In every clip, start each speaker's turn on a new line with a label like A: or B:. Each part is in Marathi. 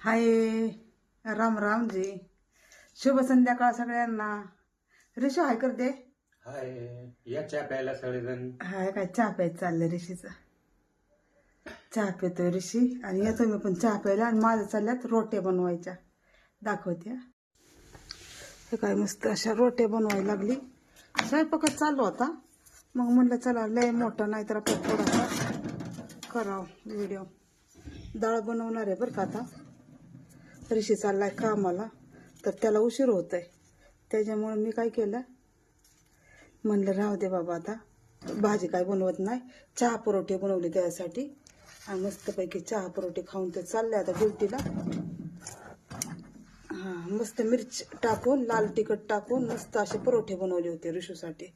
A: हाय राम राम जी. शुभ संध्याकाळ सगळ्यांना. ऋषू हाय करते
B: हाय या चहा प्यायला सगळेजण.
A: हाय काय चहा प्यायचं चाललंय ऋषीचं चहा पितोय ऋषी आणि येतो मी पण चहा प्यायला आणि माझं चालल्यात रोट्या बनवायच्या. दाखवते हा. काय मस्त अशा रोट्या बनवायला लागली. स्वयंपाकच चालू होता. मग म्हणलं चला लय मोठा नाही तर आपलं थोडासा करावं व्हिडिओ डाळ बनवणार आहे बरं का आता. ऋषी चाललाय कामाला तर त्याला उशीर होत आहे त्याच्यामुळे मी काय केलं? म्हणलं राहू दे बाबा आता भाजी काय बनवत नाही चहा परोठे बनवले त्यासाठी. आणि मस्तपैकी चहा परोठे खाऊन ते चालले आता ड्युटीला. हां मस्त मिरची टाकून लाल तिखट टाकून मस्त असे परोठे बनवले होते ऋषूसाठी.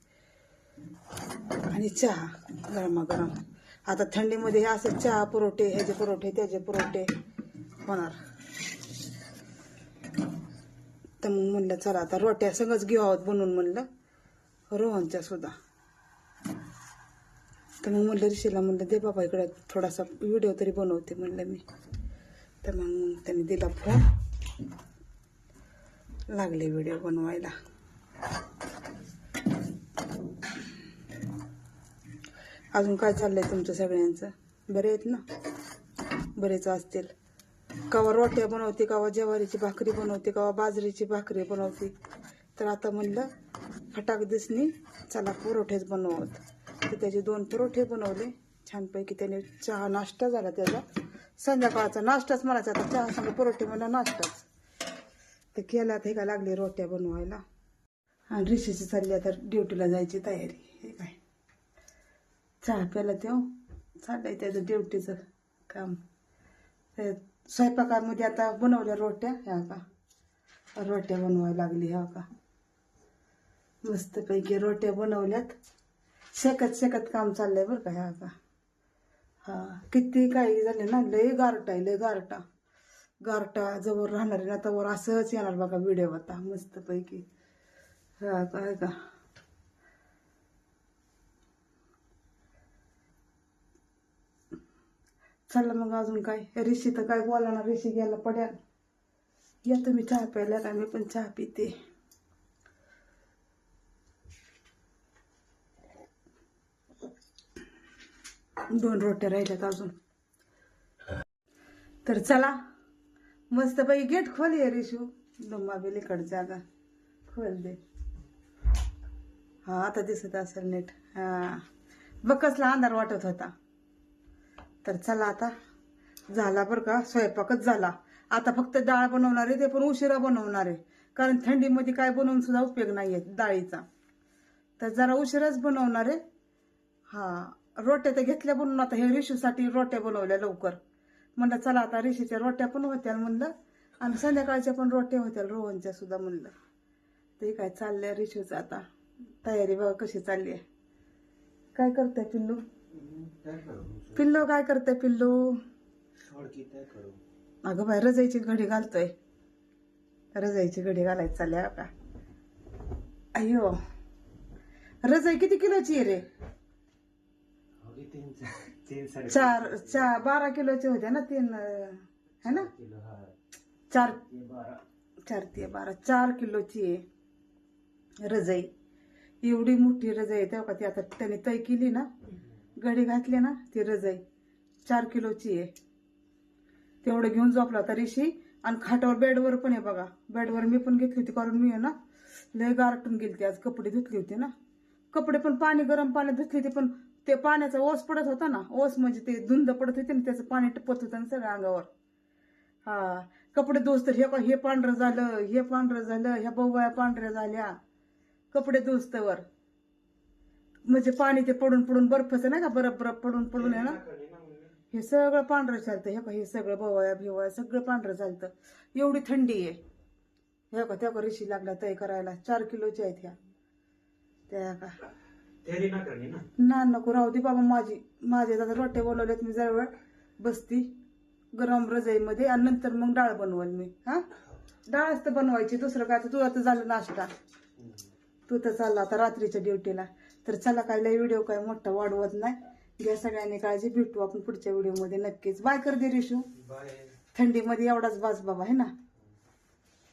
A: आणि चहा गरमागरम. आता थंडीमध्ये हे असं चहा परोठे ह्याचे परोठे त्याचे परोठे होणार. तर मग म्हणलं चला आता रोट्या सगळंच घेऊ आहोत बनवून म्हणलं. रोहनच्या सुद्धा. तर मग म्हणलं ऋषीला म्हणलं दे बाबा इकडे थोडासा व्हिडिओ तरी बनवते म्हणलं मी. तर मग त्याने दिला फोन. लागले व्हिडिओ बनवायला. अजून काय चाललंय तुमचं सगळ्यांचं? बरे आहेत ना? बरेच असतील. कवा रोट्या बनवते कवा ज्वारीची भाकरी बनवते कवा बाजरीची भाकरी बनवते. तर आता म्हणलं फटाक दिसणी चला पुरोठेच बनवत. तर त्याचे दोन पुरोठे बनवले. छानपैकी त्याने चहा नाश्ता झाला त्याचा. संध्याकाळचा नाश्ताच म्हणायचा आता चहा सांग पुरोठे म्हणा नाश्ताच. तर केला हे का लागले रोट्या बनवायला. आणि ऋषीची चालली आता ड्युटीला जायची तयारी. हे काय? चहा प्याला तेव्हा चाललंय त्याचं ड्युटीचं काम. ते स्वयंपाकामध्ये आता बनवल्या रोट्या ह्या का? रोट्या बनवायला लागली ह्या का? मस्तपैकी रोट्या बनवल्यात. शेकत शेकत काम चाललंय बरं का ह्या का? हा किती काही झाले ना लय गारटा आहे लय गारटा गारटा जवळ राहणार आहे ना तवर असंच येणार बघा व्हिडिओ आता मस्तपैकी. हा काय का? चला मग अजून काय? ऋषी तर काय बोला ना ऋषी गेला पड्याल या तुम्ही चहा प्यायला का मी पण चहा पिते. दोन रोट्या राहिल्यात अजून. तर चला. मस्त बाई गेट खोल ये रिशू दम्मा बेलीकडे जागा खोल दे. हा आता दिसत असेल नीट. हा. बघ कसला अंधार वाटत होता. तर चला आता. झाला बरं का स्वयंपाकच झाला. आता फक्त डाळ बनवणार आहे ते पण उशिरा बनवणार आहे. कारण थंडीमध्ये काय बनवून सुद्धा उपयोग नाही आहे डाळीचा. तर जरा उशिराच बनवणार आहे. हा रोट्या तर घेतल्या बनवून आता हे रिशूसाठी रोट्या बनवल्या लवकर. म्हणलं चला आता रिशीच्या रोट्या पण होत्या म्हणलं. आणि संध्याकाळच्या पण रोट्या होत्या रोहनच्या सुद्धा म्हणलं. ते काय चाललंय रिशूचं आता. तयारी बघा कशी चालली आहे. काय करताय पिल्लू? पिल्लू काय करताय पिल्लू? अगं बाय रजाईची घडी घालतोय. रजाईची घडी घालायची चालल्या का अय्यो रजाई किती किलोची आहे रे? चार चार बारा किलोचे होते ना तीन है ना? चार चार ते बारा. चार किलोची आहे रजाई. एवढी मोठी रजाई आहे तेव्हा का ती आता त्याने तय केली ना? घडी घातली ना ती रजाई. चार किलोची आहे. तेवढं घेऊन झोपला तरीशी आणि खाटावर बेडवर पण आहे बघा. बेडवर मी पण घेतली होती कारण मी आहे ना लय गारटून गेलती. आज कपडे धुतले होते ना. कपडे पण पाणी गरम पाण्यात धुतले होते पण ते पाण्याचा ओस पडत होता ना ओस म्हणजे ते धुंद पडत होते ना त्याचं पाणी टपत होतं ना सगळ्या अंगावर. हा कपडे दोस्त हे हे पांढरं झालं हे पांढरं झालं ह्या बवया पांढऱ्या झाल्या. कपडे दोस्तवर म्हणजे पाणी ते पडून पडून बर्फच नाही का बरफ बरफ पडून पडून आहे ना? हे सगळं पांढरं चालतं. हे का हे सगळं बवया भिवया सगळं पांढरं चालतं. एवढी थंडी आहे. हे का त्या का ऋषी लागला तय करायला. चार किलोच्या आहेत ह्या. त्या का?
B: ना करणी ना.
A: ना नको. राहू दे बाबा माझी माझे आता रोट्या बनवल्यात मी जरा वेळ बसती. गरम रजाईमध्ये. आणि नंतर मग डाळ बनवल मी. हा? डाळच तर बनवायची. दुसरं काय? तर तुला तर झालं नाश्ता. तू तर चालला आता रात्रीच्या ड्युटीला. तर चला काय लय व्हिडिओ काय मोठा वाढवत नाही. घ्या सगळ्यांनी काळजी भेटू आपण पुढच्या व्हिडिओमध्ये नक्कीच. बाय कर दे रिशू. थंडीमध्ये एवढाच बास बाबा आहे ना?